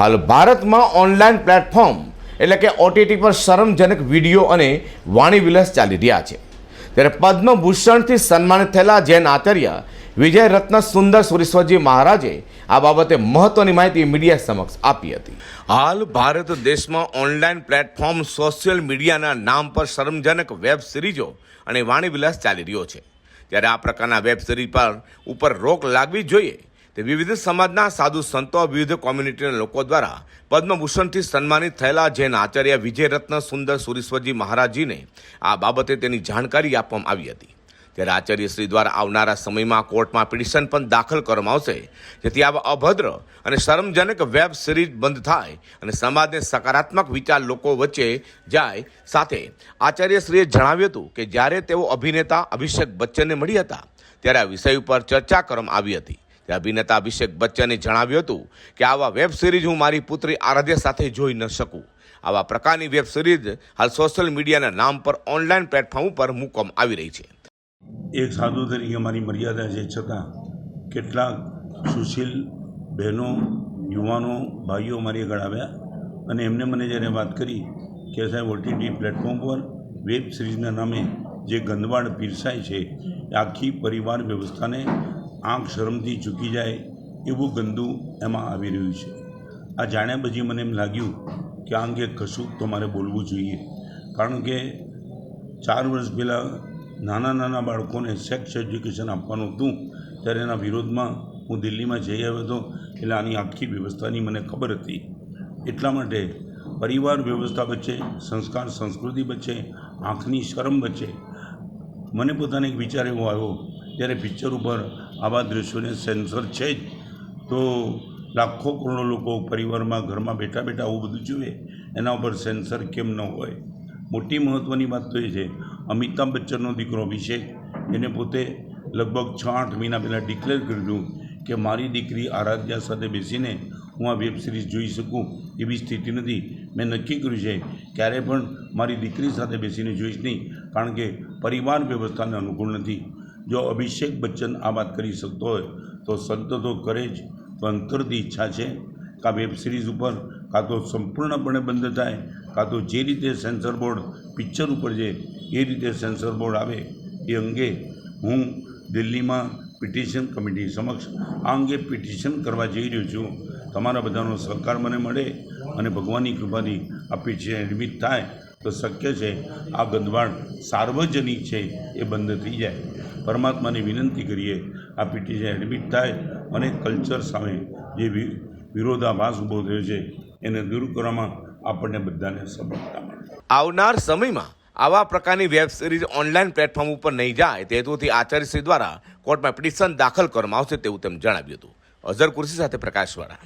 હાલ ભારતમાં online platform એટલે કે ઓટીટી પર શરમજનક વીડિયો અને વાણીવિલાસ ચાલી રહ્યા છે. ત્યારે પદ્મભૂષણથી સન્માનિત થયેલા જૈન આચાર્ય વિજય રત્ન સુંદર સુરેશ્વરજી મહારાજે આ બાબતે મહત્વની માહિતી મીડિયા સમક્ષ આપી હતી. હાલ ભારત દેશમાં ઓનલાઈન પ્લેટફોર્મ સોશિયલ મીડિયાના નામ પર શરમજનક વેબ સિરીઝો અને વાણીવિલાસ ચાલી રહ્યો છે. ત્યારે આ પ્રકારના વેબ સિરીઝ પર ઉપર રોક લાગવી જોઈએ તે વિવિધ સમાજના સાધુ સંતો, વિવિધ કોમ્યુનિટીના લોકો દ્વારા પદ્મભૂષણથી સન્માનિત થયેલા જૈન આચાર્ય વિજય રત્ન સુંદર સુરેશ્વરજી મહારાજજીને આ બાબતે તેની જાણકારી આપવામાં આવી હતી. ત્યારે આચાર્ય શ્રી દ્વારા આવનારા સમયમાં કોર્ટમાં પિટિશન પણ દાખલ કરવામાં આવશે. જેથી આવા અભદ્ર અને શરમજનક વેબ સિરીઝ બંધ થાય અને સમાજને સકારાત્મક વિચાર લોકો વચ્ચે જાય. સાથે આચાર્યશ્રીએ જણાવ્યું હતું કે જ્યારે તેઓ અભિનેતા અભિષેક બચ્ચનને મળ્યા હતા, ત્યારે આ વિષય ઉપર ચર્ચા કરવામાં આવી હતી. ત્યારે અભિનેતા અભિષેક બચ્ચને જણાવ્યું હતું કે આવા વેબ સિરીઝ હું મારી પુત્રી આરાધ્ય સાથે જોઈ ન શકું. આવા પ્રકારની વેબ સિરીઝ હાલ સોશિયલ મીડિયાના નામ પર ઓનલાઈન પ્લેટફોર્મ પર મૂકવામાં આવી રહી છે. એક સાધુ તરીકે મારી મર્યાદા છે છતાં કેટલાક સુશીલ બહેનો, યુવાનો, ભાઈઓ મારી આગળ આવ્યા અને એમને મને જ્યારે વાત કરી કે સાહેબ ઓટીટી પ્લેટફોર્મ પર વેબ સિરીઝના નામે જે ગંદવાડ પીરસાય છે, આખી પરિવાર વ્યવસ્થાને આંખ શરમથી ચૂકી જાય એવું ગંદુ એમાં આવી રહ્યું છે. આ જાણ્યા પછી મને એમ લાગ્યું કે આ અંગે કશું તો મારે બોલવું જોઈએ. કારણ કે ચાર વર્ષ પહેલાં નાના નાના બાળકોને સેક્સ એજ્યુકેશન આપવાનું હતું, ત્યારે એના વિરોધમાં હું દિલ્હીમાં જઈ આવ્યો હતો, એટલે આની આખી વ્યવસ્થાની મને ખબર હતી. એટલા માટે પરિવાર વ્યવસ્થા વચ્ચે, સંસ્કાર સંસ્કૃતિ વચ્ચે, આંખની શરમ વચ્ચે મને પોતાને એક વિચાર એવો આવ્યો જ્યારે પિક્ચર ઉપર આવા દૃશ્યોને સેન્સર છે જ. તો લાખો કરોડો લોકો પરિવારમાં, ઘરમાં બેઠા બેઠા આવું બધું જુએ. એના ઉપર સેન્સર કેમ ન હોય? મોટી મહત્ત્વની વાત તો એ છે, અમિતાભ બચ્ચનનો દીકરો અભિષેક, એને પોતે લગભગ છ આઠ મહિના પહેલાં ડિક્લેર કર્યું કે મારી દીકરી આરાધ્યા સાથે બેસીને હું આ વેબ સિરીઝ જોઈ શકું એવી સ્થિતિ નથી. મેં નક્કી કર્યું છે ક્યારે પણ મારી દીકરી સાથે બેસીને જોઈશ નહીં, કારણ કે પરિવાર વ્યવસ્થાને અનુકૂળ નથી. જો અભિષેક બચ્ચન આ વાત કરી શકતો હોય, તો સંત તો કરે જ તો અંતરથી ઈચ્છા છે કાં વેબ સિરીઝ ઉપર કાં તો સંપૂર્ણપણે બંધ થાય, કાં તો જે રીતે સેન્સર બોર્ડ પિક્ચર ઉપર છે એ રીતે સેન્સર બોર્ડ આવે, એ અંગે હું દિલ્હીમાં પિટિશન કમિટી સમક્ષ આ અંગે પિટિશન કરવા જઈ રહ્યો છું. તમારા બધાનો સહકાર મને મળે અને ભગવાનની કૃપાથી આ પિટિશન એડમિટ થાય. તો શક્ય છે આ ગંદવાડ સાર્વજનિક છે એ બંધ થઈ જાય. પરમાત્માને વિનંતી કરીએ, આ પિટિશન એડમિટ થાય અને કલ્ચર સામે જે વિરોધાભાસ ઊભો થયો છે, એને દૂર કરવામાં આપણને બધાને સફળતા મળે. આવનાર સમયમાં આવા પ્રકારની વેબ સિરીઝ ઓનલાઈન પ્લેટફોર્મ ઉપર નહીં જાય તે હેતુથી આચાર્યશ્રી દ્વારા કોર્ટમાં પિટિશન દાખલ કરવામાં આવશે તેવું તેમ જણાવ્યું હતું. અઝર કુર્સી સાથે પ્રકાશવાળા.